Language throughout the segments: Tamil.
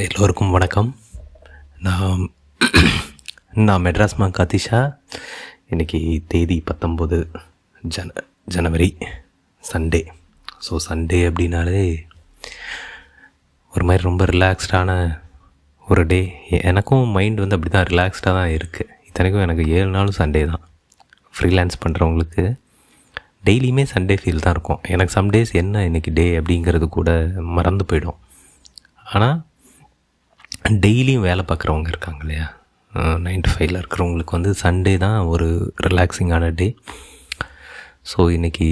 எல்லோருக்கும் வணக்கம். நான் நான் மெட்ராஸ் மா கதிஷா. இன்றைக்கி தேதி பத்தொம்போது ஜன ஜனவரி சண்டே. ஸோ சண்டே அப்படின்னாலே ஒரு மாதிரி ரொம்ப ரிலாக்ஸ்டான ஒரு டே எனக்கும் மைண்ட் வந்து அப்படி தான் ரிலாக்ஸ்டாக தான் இருக்குது இத்தனைக்கும் எனக்கு ஏழு நாளும் சண்டே தான். ஃப்ரீலான்ஸ் பண்ணுறவங்களுக்கு டெய்லியுமே சண்டே ஃபீல் தான் இருக்கும். எனக்கு சம்டேஸ் என்ன இன்றைக்கி டே அப்படிங்கிறது கூட மறந்து போயிடும். ஆனால் டெய்லியும் வேலை பார்க்குறவங்க இருக்காங்க இல்லையா? நைன் டு ஃபைவ்ல இருக்கிறவங்களுக்கு வந்து சண்டே தான் ஒரு ரிலாக்ஸிங்கான டே ஸோ இன்றைக்கி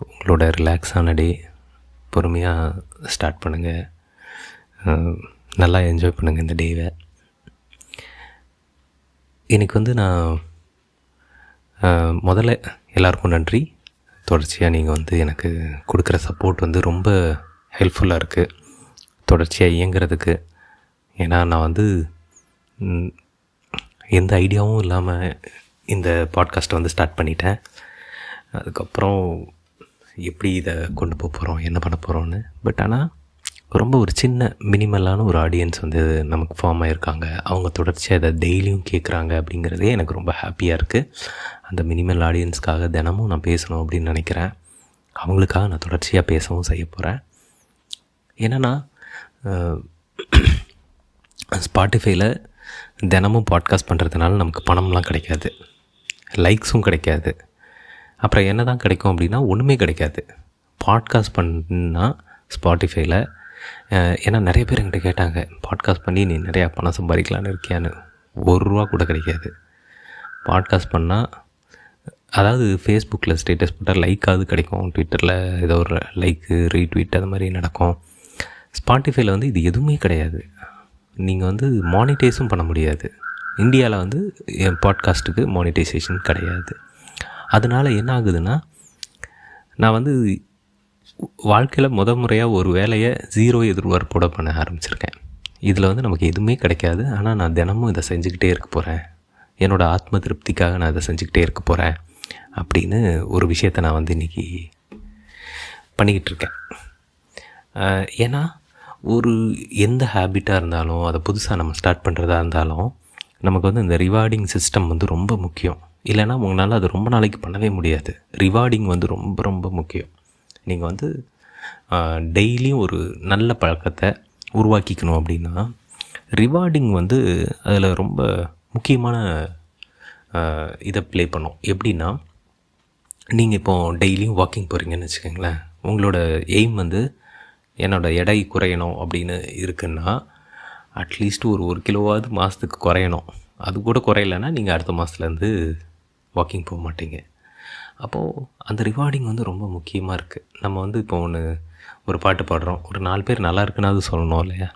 உங்களோட ரிலாக்ஸான டே பொறுமையாக ஸ்டார்ட் பண்ணுங்கள் நல்லா என்ஜாய் பண்ணுங்கள் இந்த டேவை இன்றைக்கி வந்து நான் முதல்ல எல்லாருக்கும் நன்றி. தொடர்ச்சியாக நீங்கள் வந்து எனக்கு கொடுக்குற சப்போர்ட் வந்து ரொம்ப ஹெல்ப்ஃபுல்லாக இருக்குது தொடர்ச்சியாக இயங்குறதுக்கு. ஏன்னா நான் வந்து எந்த ஐடியாவும் இல்லாமல் இந்த பாட்காஸ்ட்டை வந்து ஸ்டார்ட் பண்ணிட்டேன். அதுக்கப்புறம் எப்படி இதை கொண்டு போக போகிறோம் என்ன பண்ண போகிறோன்னு பட் ஆனால் ரொம்ப ஒரு சின்ன மினிமலான ஒரு ஆடியன்ஸ் வந்து நமக்கு ஃபார்ம் ஆகிருக்காங்க அவங்க தொடர்ச்சியாக இதை டெய்லியும் கேட்குறாங்க அப்படிங்கிறதே எனக்கு ரொம்ப ஹாப்பியாக இருக்குது அந்த மினிமல் ஆடியன்ஸ்க்காக தினமும் நான் பேசணும் அப்படின்னு நினைக்கிறேன். அவங்களுக்காக நான் தொடர்ச்சியாக பேசவும் செய்ய போகிறேன் என்னென்னா ஸ்பாட்டிஃபைல தினமும் பாட்காஸ்ட் பண்ணுறதுனால நமக்கு பணம்லாம் கிடைக்காது. லைக்ஸும் கிடைக்காது. அப்புறம் என்ன தான் கிடைக்கும் அப்படின்னா ஒன்றுமே கிடைக்காது. பாட்காஸ்ட் பண்ணால் ஸ்பாட்டிஃபைல ஏன்னா நிறைய பேர் என்கிட்ட கேட்டாங்க பாட்காஸ்ட் பண்ணி நீ நிறையா பணம் சம்பாதிக்கலான்னு இருக்கியான்னு. ஒரு ரூபா கூட கிடைக்காது. பாட்காஸ்ட் பண்ணால் அதாவது ஃபேஸ்புக்கில் ஸ்டேட்டஸ் போட்டால் லைக்காவது கிடைக்கும். ட்விட்டரில் ஏதோ ஒரு லைக்கு ரீட்வீட் அது மாதிரி நடக்கும். ஸ்பாட்டிஃபைல வந்து இது எதுவுமே கிடையாது. நீங்கள் வந்து மானிட்டைஸும் பண்ண முடியாது. இந்தியாவில் வந்து என் பாட்காஸ்ட்டுக்கு மானிட்டைசேஷன் கிடையாது. அதனால் என்ன ஆகுதுன்னா நான் வந்து வாழ்க்கையில் முத முறையாக ஒரு வேலையை ஜீரோ எதிர்பார்ப்போட பண்ண ஆரம்பிச்சிருக்கேன். இதில் வந்து நமக்கு எதுவுமே கிடைக்காது. ஆனால் நான் தினமும் இதை செஞ்சுக்கிட்டே இருக்க போகிறேன் என்னோடய ஆத்ம திருப்திக்காக நான் இதை செஞ்சுக்கிட்டே இருக்க போகிறேன் அப்படின்னு ஒரு விஷயத்தை நான் வந்து இன்றைக்கி பண்ணிக்கிட்டு இருக்கேன். ஏன்னா ஒரு எந்த ஹேபிட்டாக இருந்தாலும் அதை புதுசாக நம்ம ஸ்டார்ட் பண்ணுறதா இருந்தாலும் நமக்கு வந்து இந்த ரிவார்டிங் சிஸ்டம் வந்து ரொம்ப முக்கியம். இல்லைன்னா உங்களால் அது ரொம்ப நாளைக்கு பண்ணவே முடியாது. ரிவார்டிங் வந்து ரொம்ப ரொம்ப முக்கியம். நீங்கள் வந்து டெய்லியும் ஒரு நல்ல பழக்கத்தை உருவாக்கிக்கணும் அப்படின்னா ரிவார்டிங் வந்து அதில் ரொம்ப முக்கியமான இதை ப்ளே பண்ணும். எப்படின்னா நீங்கள் இப்போ டெய்லியும் வாக்கிங் போகிறீங்கன்னு வச்சுக்கோங்களேன். உங்களோட எய்ம் வந்து என்னோடய எடை குறையணும் அப்படின்னு இருக்குன்னா அட்லீஸ்ட் ஒரு ஒரு கிலோவாவது மாதத்துக்கு குறையணும். அது கூட குறையலைன்னா நீங்கள் அடுத்த மாதத்துலேருந்து வாக்கிங் போக மாட்டீங்க. அப்போது அந்த ரிவார்டிங் வந்து ரொம்ப முக்கியமாக இருக்குது நம்ம வந்து இப்போ ஒன்று ஒரு பாட்டு பாடுறோம். ஒரு நாலு பேர் நல்லா இருக்குன்னா அது சொல்லணும் இல்லையா?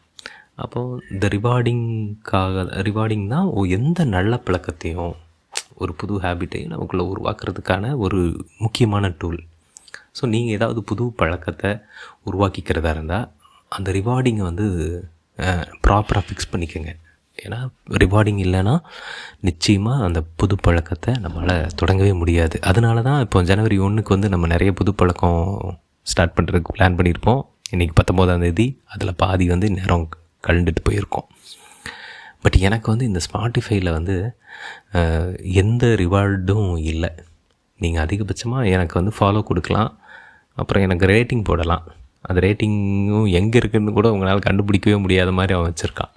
அப்போது இந்த ரிவார்டிங்காக ரிவார்டிங் தான் எந்த நல்ல பழக்கத்தையும் ஒரு புது ஹேபிட்டையும் நமக்குள்ளே உருவாக்குறதுக்கான ஒரு முக்கியமான டூல் ஸோ நீங்கள் ஏதாவது புது பழக்கத்தை உருவாக்கிக்கிறதா இருந்தால் அந்த ரிவார்டிங்கை வந்து ப்ராப்பராக ஃபிக்ஸ் பண்ணிக்கோங்க. ஏன்னா ரிவார்டிங் இல்லைன்னா நிச்சயமாக அந்த புது பழக்கத்தை நம்மளால் தொடங்கவே முடியாது. அதனால தான் இப்போ ஜனவரி ஒன்றுக்கு வந்து நம்ம நிறைய புது பழக்கம் ஸ்டார்ட் பண்ணுறதுக்கு பிளான் பண்ணியிருப்போம். இன்றைக்கி பத்தொம்போதாம் தேதி அதில் பாதி வந்து நேரம் கலந்துட்டு போயிருக்கோம். பட் எனக்கு வந்து இந்த ஸ்பாட்டிஃபைல வந்து எந்த ரிவார்டும் இல்லை. நீங்கள் அதிகபட்சமாக எனக்கு வந்து ஃபாலோ கொடுக்கலாம். அப்புறம் எனக்கு ரேட்டிங் போடலாம். அந்த ரேட்டிங்கும் எங்கே இருக்குதுன்னு கூட உங்களால் கண்டுபிடிக்கவே முடியாத மாதிரி அவன் வச்சுருக்கான்.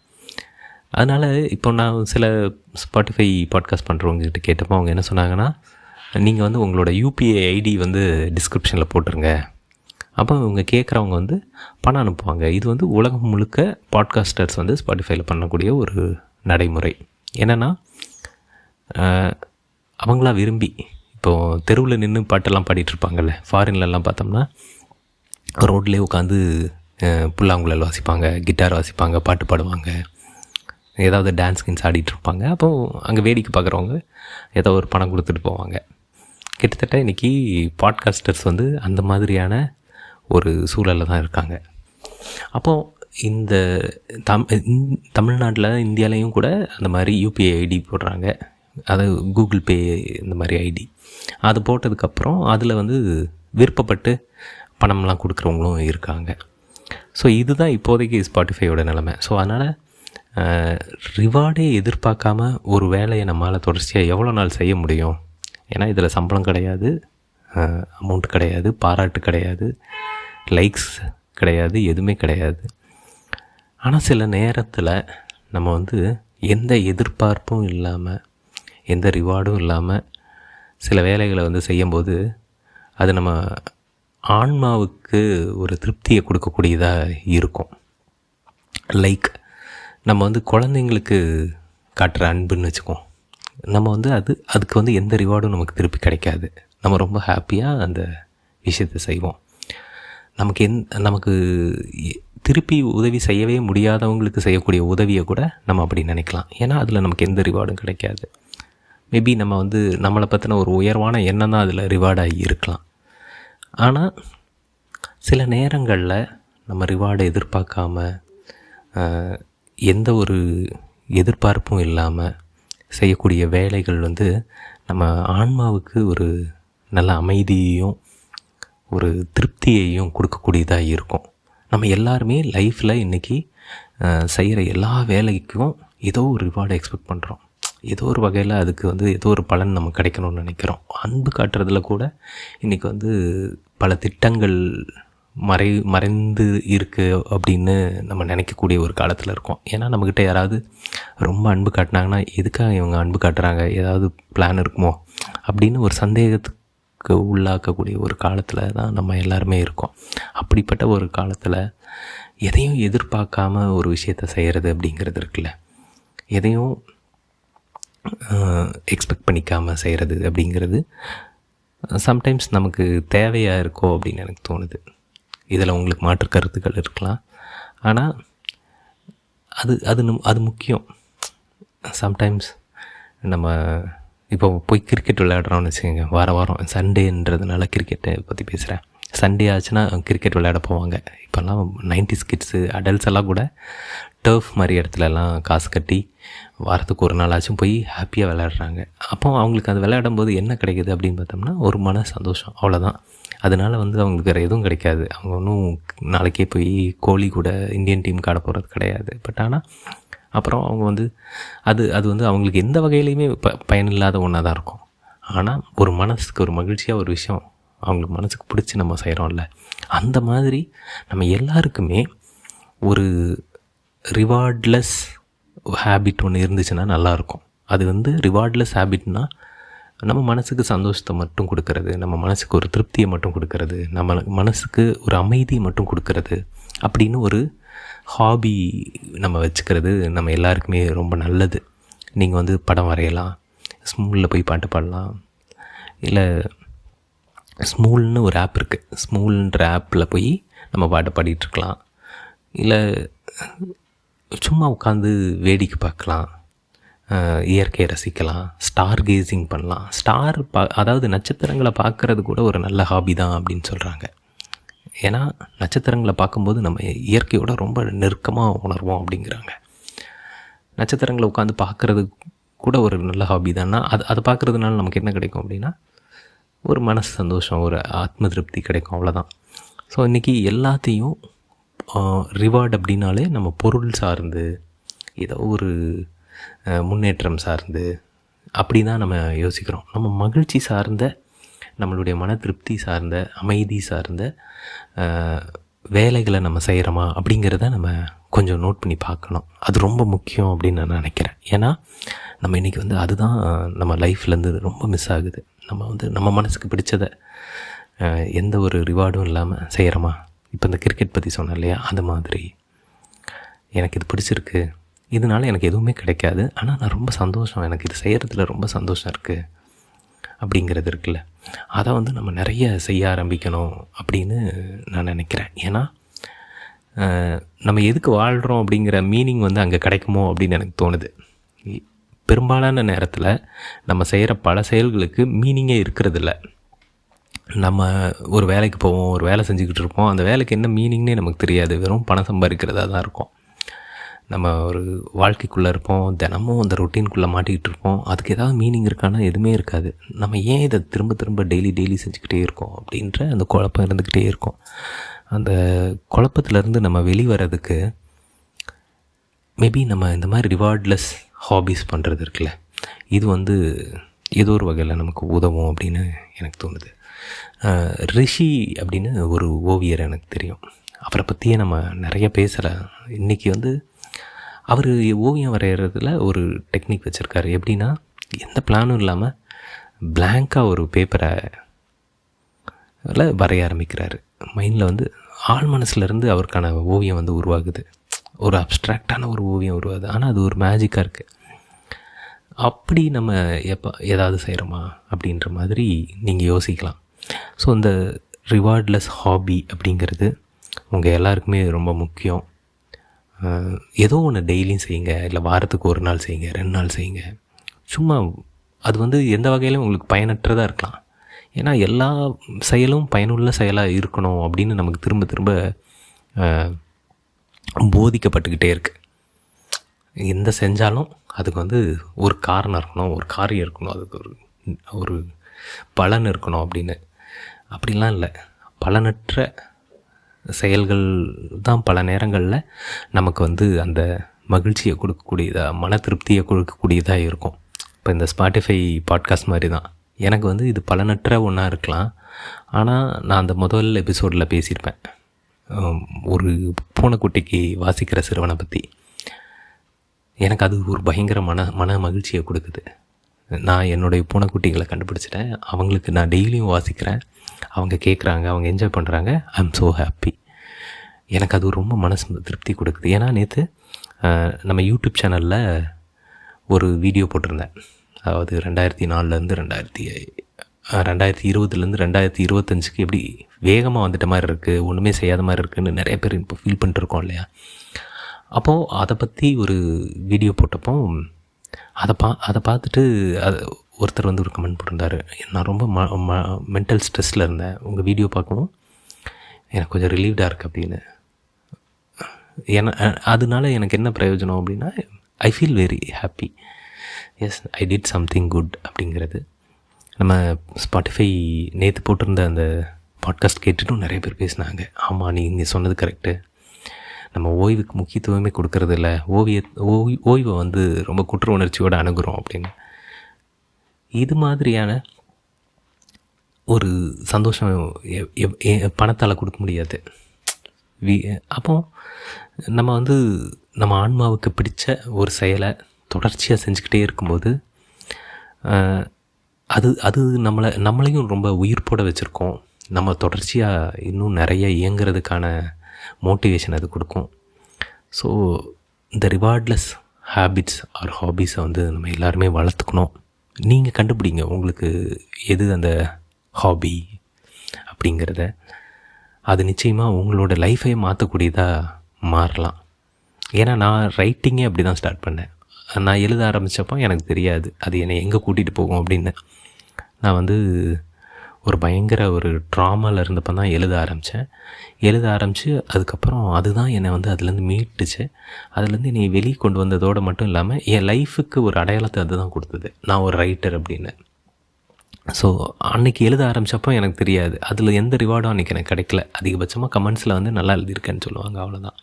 அதனால் இப்போ நான் சில ஸ்பாட்டிஃபை பாட்காஸ்ட் பண்ணுறவங்ககிட்ட கேட்டப்போ அவங்க என்ன சொன்னாங்கன்னா நீங்கள் வந்து உங்களோட யூபிஐ ஐடி வந்து டிஸ்கிரிப்ஷனில் போட்டுருங்க. அப்போ இவங்க கேட்குறவங்க வந்து பணம் அனுப்புவாங்க. இது வந்து உலகம் முழுக்க பாட்காஸ்டர்ஸ் வந்து ஸ்பாட்டிஃபைல பண்ணக்கூடிய ஒரு நடைமுறை. என்னென்னா அவங்களா விரும்பி இப்போது தெருவில் நின்று பாட்டெல்லாம் பாடிட்டுருப்பாங்கல்ல ஃபாரின்லலாம் பார்த்தோம்னா ரோட்லேயே உட்காந்து புல்லாங்குழல் வாசிப்பாங்க கிட்டார் வாசிப்பாங்க பாட்டு பாடுவாங்க. ஏதாவது டான்ஸ் கின்ஸ் ஆடிட்டுருப்பாங்க. அப்போது அங்கே வேடிக்கை பார்க்குறவங்க ஏதோ ஒரு பணம் கொடுத்துட்டு போவாங்க. கிட்டத்தட்ட இன்றைக்கி பாட்காஸ்டர்ஸ் வந்து அந்த மாதிரியான ஒரு சூழலில் தான் இருக்காங்க. அப்போது இந்த தம் இந்த- தமிழ்நாட்டில் இந்தியாலையும் கூட அந்த மாதிரி யூபிஐ ஐடி போடுறாங்க. அது கூகுள் பே இந்த மாதிரி ஐடி. அது போட்டதுக்கப்புறம் அதில் வந்து விருப்பப்பட்டு பணம்லாம் கொடுக்குறவங்களும் இருக்காங்க. ஸோ இதுதான் இப்போதைக்கு ஸ்பாட்டிஃபையோட நிலமை. ஸோ அதனால் ரிவார்டே எதிர்பார்க்காம ஒரு வேலையை நம்மளால் தொடர்ச்சியாக எவ்வளோ நாள் செய்ய முடியும்? ஏன்னா இதில் சம்பளம் கிடையாது அமௌண்ட் கிடையாது பாராட்டு கிடையாது லைக்ஸ் கிடையாது எதுவுமே கிடையாது. ஆனால் சில நேரத்தில் நம்ம வந்து எந்த எதிர்பார்ப்பும் இல்லாமல் எந்த ரிவார்டும் இல்லாமல் சில வேலைகளை வந்து செய்யும்போது அது நம்ம ஆன்மாவுக்கு ஒரு திருப்தியை கொடுக்கக்கூடியதாக இருக்கும். லைக் நம்ம வந்து குழந்தைங்களுக்கு காட்டுற அன்புன்னு வச்சுக்கோம் நம்ம வந்து அது அதுக்கு வந்து எந்த ரிவார்டும் நமக்கு திருப்பி கிடைக்காது. நம்ம ரொம்ப ஹாப்பியாக அந்த விஷயத்தை செய்வோம். நமக்கு எந் நமக்கு திருப்பி உதவி செய்யவே முடியாதவங்களுக்கு செய்யக்கூடிய உதவியை கூட நம்ம அப்படி நினைக்கலாம். ஏன்னா அதில் நமக்கு எந்த ரிவார்டும் கிடைக்காது. மேபி நம்ம வந்து நம்மளை பற்றின ஒரு உயர்வான எண்ணம் தான் அதில் ரிவார்டாகி இருக்கலாம். ஆனால் சில நேரங்களில் நம்ம ரிவார்டை எதிர்பார்க்காம எந்த ஒரு எதிர்பார்ப்பும் இல்லாமல் செய்யக்கூடிய வேலைகள் வந்து நம்ம ஆன்மாவுக்கு ஒரு நல்ல அமைதியையும் ஒரு திருப்தியையும் கொடுக்கக்கூடியதாக இருக்கும். நம்ம எல்லாருமே லைஃப்பில் இன்றைக்கி செய்கிற எல்லா வேலைக்கும் ஏதோ ஒரு ரிவார்டை எக்ஸ்பெக்ட் பண்ணுறோம் ஏதோ ஒரு வகையில் அதுக்கு வந்து ஏதோ ஒரு பலன் நம்ம கிடைக்கணும்னு நினைக்கிறோம். அன்பு காட்டுறதுல கூட இன்றைக்கி வந்து பல திட்டங்கள் மறை மறைந்து இருக்குது அப்படின்னு நம்ம நினைக்கக்கூடிய ஒரு காலத்தில் இருக்கோம். ஏன்னா நம்மக்கிட்ட யாராவது ரொம்ப அன்பு காட்டினாங்கன்னா எதுக்காக இவங்க அன்பு காட்டுறாங்க? ஏதாவது பிளான் இருக்குமோ? அப்படின்னு ஒரு சந்தேகத்துக்கு உள்ளாக்கக்கூடிய ஒரு காலத்தில் தான் நம்ம எல்லாருமே இருக்கோம். அப்படிப்பட்ட ஒரு காலத்தில் எதையும் எதிர்பார்க்காம ஒரு விஷயத்தை செய்கிறது அப்படிங்கிறது இருக்குல்ல. எதையும் எக்ஸ்பெக்ட் பண்ணிக்காமல் செய்கிறது அப்படிங்கிறது சம்டைம்ஸ் நமக்கு தேவையாக இருக்கோ அப்படின்னு எனக்கு தோணுது. இதில் உங்களுக்கு மாற்று கருத்துக்கள் இருக்கலாம். ஆனால் அது அது அது முக்கியம். சம்டைம்ஸ் நம்ம இப்போ போய் கிரிக்கெட் விளையாடுறோம்னு வச்சுக்கோங்க. வார வாரம் சண்டேன்றதுனால கிரிக்கெட்டை பற்றி பேசுகிறேன் சண்டே ஆச்சுன்னா கிரிக்கெட் விளையாட போவாங்க. இப்போல்லாம் நைன்டி கிட்ஸு அடல்ட்ஸ் எல்லாம் கூட டர்ஃப் மாதிரி இடத்துலலாம் காசு கட்டி வாரத்துக்கு ஒரு நாளாச்சும் போய் ஹாப்பியாக விளையாடுறாங்க. அப்போ அவங்களுக்கு அது விளையாடும் போது என்ன கிடைக்குது அப்படின்னு பார்த்தோம்னா ஒரு மன சந்தோஷம். அவ்வளோதான் அதனால் வந்து அவங்களுக்கு வேறு எதுவும் கிடைக்காது. அவங்க ஒன்றும் நாளைக்கே போய் கோழி கூட இந்தியன் டீம் காட போகிறது கிடையாது. பட் ஆனால் அப்புறம் அவங்க வந்து அது அது வந்து அவங்களுக்கு எந்த வகையிலையுமே ப பயனில்லாத ஒன்றாக தான் இருக்கும். ஆனால் ஒரு மனசுக்கு ஒரு மகிழ்ச்சியாக ஒரு விஷயம் அவங்களுக்கு மனசுக்கு பிடிச்சி நம்ம செய்கிறோம்ல அந்த மாதிரி நம்ம எல்லாருக்குமே ஒரு ரிவார்ட்லெஸ் ஹேபிட் ஒன்று இருந்துச்சுன்னா நல்லாயிருக்கும் அது வந்து ரிவார்ட்லெஸ் ஹேபிட்னால் நம்ம மனசுக்கு சந்தோஷத்தை மட்டும் கொடுக்கறது நம்ம மனசுக்கு ஒரு திருப்தியை மட்டும் கொடுக்கறது நம்ம மனசுக்கு ஒரு அமைதியை மட்டும் கொடுக்கறது அப்படின்னு ஒரு ஹாபி நம்ம வச்சுக்கிறது நம்ம எல்லாருக்குமே ரொம்ப நல்லது. நீங்கள் வந்து படம் வரையலாம் ஸ்மூலில் போய் பாட்டு பாடலாம் இல்லை ஸ்மூல்னு ஒரு ஆப் இருக்குது ஸ்மூல்ன்ற ஆப்பில் போய் நம்ம பாட்டை பாடிட்டுருக்கலாம். இல்லை சும்மா உட்காந்து வேடிக்கை பார்க்கலாம். இயற்கையை ரசிக்கலாம். ஸ்டார் கேசிங் பண்ணலாம். ஸ்டார் பா அதாவது நட்சத்திரங்களை பார்க்குறது கூட ஒரு நல்ல ஹாபி தான் அப்படின்னு சொல்கிறாங்க ஏன்னா நட்சத்திரங்களை பார்க்கும்போது நம்ம இயற்கையோட ரொம்ப நெருக்கமாக உணர்வோம் அப்படிங்கிறாங்க. நட்சத்திரங்களை உட்காந்து பார்க்குறது கூட ஒரு நல்ல ஹாபி தான்னா அது அதை பார்க்குறதுனால நமக்கு என்ன கிடைக்கும் அப்படின்னா ஒரு மனசு சந்தோஷம் ஒரு ஆத்ம திருப்தி கிடைக்கும் அவ்வளோதான் ஸோ இன்றைக்கி எல்லாத்தையும் ரிவார்டு அப்படின்னாலே நம்ம பொருள் சார்ந்து ஏதோ ஒரு முன்னேற்றம் சார்ந்து அப்படி தான் நம்ம யோசிக்கிறோம். நம்ம மகிழ்ச்சி சார்ந்த நம்மளுடைய மன திருப்தி சார்ந்த அமைதி சார்ந்த வேலைகளை நம்ம செய்கிறோமா அப்படிங்கிறத நம்ம கொஞ்சம் நோட் பண்ணி பார்க்கணும். அது ரொம்ப முக்கியம் அப்படின்னு நான் நினைக்கிறேன். ஏன்னா நம்ம இன்றைக்கி வந்து அதுதான் நம்ம லைஃப்லேருந்து ரொம்ப மிஸ் ஆகுது. நம்ம வந்து நம்ம மனசுக்கு பிடிச்சதை எந்த ஒரு ரிவார்டும் இல்லாமல் செய்கிறோமா இப்போ இந்த கிரிக்கெட் பற்றி சொன்னேன் இல்லையா? அந்த மாதிரி. எனக்கு இது பிடிச்சிருக்கு. இதனால் எனக்கு எதுவுமே கிடைக்காது. ஆனால் நான் ரொம்ப சந்தோஷம். எனக்கு இது செய்கிறதுல ரொம்ப சந்தோஷம் இருக்குது அப்படிங்கிறது இருக்குல்ல. அதை வந்து நம்ம நிறைய செய்ய ஆரம்பிக்கணும் அப்படின்னு நான் நினைக்கிறேன். ஏன்னா நம்ம எதுக்கு வாழ்கிறோம் அப்படிங்கிற மீனிங் வந்து அங்கே கிடைக்குமோ அப்படின்னு எனக்கு தோணுது. பெரும்பாலான நேரத்தில் நம்ம செய்கிற பல செயல்களுக்கு மீனிங்கே இருக்கிறதில்ல. நம்ம ஒரு வேலைக்கு போவோம் ஒரு வேலை செஞ்சுக்கிட்டு இருப்போம். அந்த வேலைக்கு என்ன மீனிங்னே நமக்கு தெரியாது. வெறும் பணம் சம்பாதிக்கிறதா தான் இருக்கும். நம்ம ஒரு வாழ்க்கைக்குள்ளே இருப்போம் தினமும் அந்த ரொட்டீனுக்குள்ளே மாட்டிக்கிட்டு இருப்போம். அதுக்கு ஏதாவது மீனிங் இருக்கான்னா எதுவுமே இருக்காது. நம்ம ஏன் இதை திரும்ப திரும்ப டெய்லி டெய்லி செஞ்சுக்கிட்டே இருக்கோம் அப்படின்ற அந்த குழப்பம் இருந்துக்கிட்டே இருக்கும். அந்த குழப்பத்துலேருந்து நம்ம வெளிவரதுக்கு மேபி நம்ம இந்த மாதிரி ரிவார்ட்லெஸ் ஹாபீஸ் பண்ணுறது இருக்குல்ல. இது வந்து ஏதோ ஒரு வகையில் நமக்கு உதவும் அப்படின்னு எனக்கு தோணுது. ரிஷி அப்படின்னு ஒரு ஓவியர் எனக்கு தெரியும். அவரை பற்றியே நம்ம நிறைய பேசலை. இன்றைக்கி வந்து அவர் ஓவியம் வரைகிறதுல ஒரு டெக்னிக் வச்சுருக்காரு. எப்படின்னா எந்த பிளானும் இல்லாமல் பிளாங்காக ஒரு பேப்பரை வரைய ஆரம்பிக்கிறாரு. மைண்டில் வந்து ஆள் மனசுலேருந்து அவருக்கான ஓவியம் வந்து உருவாகுது. ஒரு அப்ட்ராக்டான ஒரு ஓவியம் வருவாது ஆனால் அது ஒரு மேஜிக்காக இருக்குது அப்படி நம்ம எப்போ ஏதாவது செய்கிறோமா அப்படின்ற மாதிரி நீங்கள் யோசிக்கலாம். ஸோ இந்த ரிவார்ட்லெஸ் ஹாபி அப்படிங்கிறது உங்கள் எல்லாருக்குமே ரொம்ப முக்கியம். ஏதோ ஒன்று டெய்லியும் செய்யுங்க. இல்லை வாரத்துக்கு ஒரு நாள் செய்யுங்க ரெண்டு நாள் செய்யுங்க. சும்மா அது வந்து எந்த வகையிலும் உங்களுக்கு பயனற்றதாக இருக்கலாம். ஏன்னா எல்லா செயலும் பயனுள்ள செயலாக இருக்கணும் அப்படின்னு நமக்கு திரும்ப திரும்ப போதிக்கப்பட்டுக்கிட்டே இருக்குது எந்த செஞ்சாலும் அதுக்கு வந்து ஒரு காரணம் இருக்கணும் ஒரு காரியம் இருக்கணும் அதுக்கு ஒரு ஒரு பலன் இருக்கணும் அப்படின்னு. அப்படிலாம் இல்லை. பலனற்ற செயல்கள் தான் பல நேரங்களில் நமக்கு வந்து அந்த மகிழ்ச்சியை கொடுக்கக்கூடியதாக மன திருப்தியை கொடுக்கக்கூடியதாக இருக்கும். இப்போ இந்த ஸ்பாட்டிஃபை பாட்காஸ்ட் மாதிரி தான். எனக்கு வந்து இது பலனற்ற ஒன்றா இருக்கலாம். ஆனால் நான் அந்த முதல் எபிசோடில் பேசியிருப்பேன். ஒரு பூனைக்குட்டிக்கு வாசிக்கிற சிறுவனை பற்றி எனக்கு அது ஒரு பயங்கர மன மன மகிழ்ச்சியை கொடுக்குது. நான் என்னுடைய பூனைக்குட்டிகளை கண்டுபிடிச்சிட்டேன். அவங்களுக்கு நான் டெய்லியும் வாசிக்கிறேன். அவங்க கேட்குறாங்க அவங்க என்ஜாய் பண்ணுறாங்க ஐ எம் ஸோ ஹாப்பி எனக்கு அது ரொம்ப மனசு திருப்தி கொடுக்குது. ஏன்னா நேற்று நம்ம யூடியூப் சேனலில் ஒரு வீடியோ போட்டிருந்தேன். அதாவது ரெண்டாயிரத்தி நாலுலேருந்து ரெண்டாயிரத்தி ரெண்டாயிரத்தி இருபதுலேருந்து ரெண்டாயிரத்தி இருபத்தஞ்சுக்கு எப்படி வேகமாக வந்துட்ட மாதிரி இருக்குது ஒன்றுமே செய்யாத மாதிரி இருக்குதுன்னு நிறைய பேர் இப்போ ஃபீல் பண்ணிட்டுருக்கோம் இல்லையா? அப்போது அதை பற்றி ஒரு வீடியோ போட்டப்போ அதை பா அதை பார்த்துட்டு அது ஒருத்தர் வந்து ஒரு கமெண்ட் போட்டிருந்தார். நான் ரொம்ப ம ம மென்டல் ஸ்ட்ரெஸ்ஸில் இருந்தேன். உங்கள் வீடியோ பார்க்கவும் எனக்கு கொஞ்சம் ரிலீவ்டாக இருக்குது அப்படின்னு. ஏன்னா அதனால எனக்கு என்ன பிரயோஜனம் அப்படின்னா I feel very happy yes I did something good அப்படிங்கிறது. நம்ம ஸ்பாட்டிஃபை நேற்று போட்டிருந்த அந்த பாட்காஸ்ட் கேட்டுட்டும் நிறைய பேர் பேசினாங்க. ஆமாம் நீ இங்கே சொன்னது கரெக்டு நம்ம ஓய்வுக்கு முக்கியத்துவமே கொடுக்கறது இல்லை ஓவிய ஓய் ஓய்வை வந்து ரொம்ப குற்ற உணர்ச்சியோடு அணுகுறோம் அப்படின்னு. இது மாதிரியான ஒரு சந்தோஷம் பணத்தால் கொடுக்க முடியாது. வி அப்போ நம்ம வந்து நம்ம ஆன்மாவுக்கு பிடிச்ச ஒரு செயலை தொடர்ச்சியாக செஞ்சுக்கிட்டே இருக்கும்போது அது அது நம்மளை நம்மளையும் ரொம்ப உயிர் போட வச்சுருக்கோம். நம்ம தொடர்ச்சியாக இன்னும் நிறைய இயங்கிறதுக்கான மோட்டிவேஷன் அது கொடுக்கும். ஸோ இந்த ரிவார்ட்லெஸ் ஹேபிட்ஸ் ஆர் ஹாபீஸை வந்து நம்ம எல்லாருமே வளர்த்துக்கணும். நீங்கள் கண்டுபிடிங்க உங்களுக்கு எது அந்த ஹாபி அப்படிங்கிறத. அது நிச்சயமாக உங்களோட லைஃபையே மாற்றக்கூடியதாக மாறலாம். ஏன்னா நான் ரைட்டிங்கே அப்படி தான் ஸ்டார்ட் பண்ணேன். நான் எழுத ஆரம்பித்தப்போ எனக்கு தெரியாது. அது என்னை எங்கே கூட்டிகிட்டு போகும் அப்படின்னு. நான் வந்து ஒரு பயங்கர ஒரு ட்ராமாவில் இருந்தப்போ தான் எழுத ஆரம்பித்தேன் எழுத ஆரம்பித்து அதுக்கப்புறம் அதுதான் என்னை வந்து அதுலேருந்து மீட்டுச்சு. அதுலேருந்து என்னை வெளியே கொண்டு வந்ததோடு மட்டும் இல்லாமல் என் லைஃபுக்கு ஒரு அடையாளத்தை அதுதான் கொடுத்தது. நான் ஒரு ரைட்டர் அப்படின்னு. ஸோ அன்றைக்கி எழுத ஆரம்பித்தப்போ எனக்கு தெரியாது. அதில் எந்த ரிவார்டும் அன்றைக்கி எனக்கு கிடைக்கல. அதிகபட்சமாக கமெண்ட்ஸில் வந்து நல்லா எழுதியிருக்கேன்னு சொல்லுவாங்க அவ்வளோதான்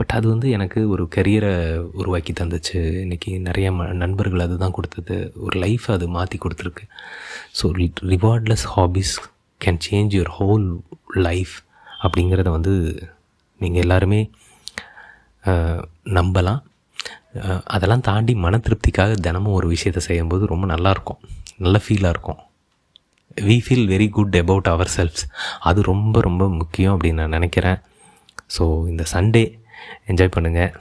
பட் அது வந்து எனக்கு ஒரு கரியரை உருவாக்கி தந்துச்சு. இன்றைக்கி நிறைய ம நண்பர்கள் அதுதான் கொடுத்தது. ஒரு லைஃப் அது மாற்றி கொடுத்துருக்கு. So rewardless hobbies can change your whole life அப்படிங்கிறத வந்து நீங்கள் எல்லாருமே நம்பலாம். அதெல்லாம் தாண்டி மன திருப்திக்காக தினமும் ஒரு விஷயத்தை செய்யும்போது ரொம்ப நல்லாயிருக்கும் நல்ல ஃபீலாக இருக்கும். We feel very good about our selfs அது ரொம்ப ரொம்ப முக்கியம் அப்படின்னு நான் நினைக்கிறேன். ஸோ இந்த சண்டே என்ஜாய் பண்ணுங்கள்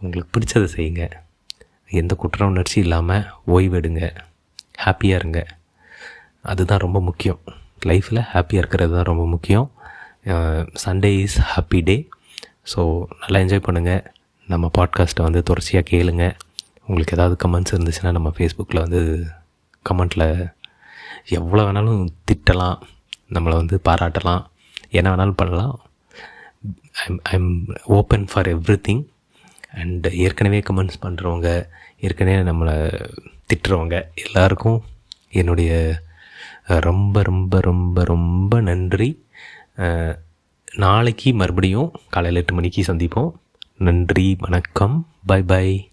உங்களுக்கு பிடிச்சதை செய்யுங்க. எந்த குற்ற உணர்ச்சி இல்லாமல் ஓய்வெடுங்க. ஹாப்பியாக இருங்க. அதுதான் ரொம்ப முக்கியம். லைஃப்பில் ஹாப்பியாக இருக்கிறது தான் ரொம்ப முக்கியம். Sunday is happy day so நல்லா என்ஜாய் பண்ணுங்கள் நம்ம பாட்காஸ்ட்டை வந்து தொடர்ச்சியாக கேளுங்க. உங்களுக்கு ஏதாவது கமெண்ட்ஸ் இருந்துச்சுன்னா நம்ம ஃபேஸ்புக்கில் வந்து கமெண்ட்டில் எவ்வளோ வேணாலும் திட்டலாம். நம்மளை வந்து பாராட்டலாம். என்ன வேணாலும் பண்ணலாம். I'm I'm open for everything and ஏற்கனவே கமெண்ட்ஸ் பண்ணுறவங்க ஏற்கனவே நம்மளை திட்டுறவங்க எல்லாருக்கும் என்னுடைய ரொம்ப ரொம்ப ரொம்ப ரொம்ப நன்றி. நாளைக்கு மறுபடியும் காலையில் எட்டு மணிக்கு சந்திப்போம். நன்றி வணக்கம். By by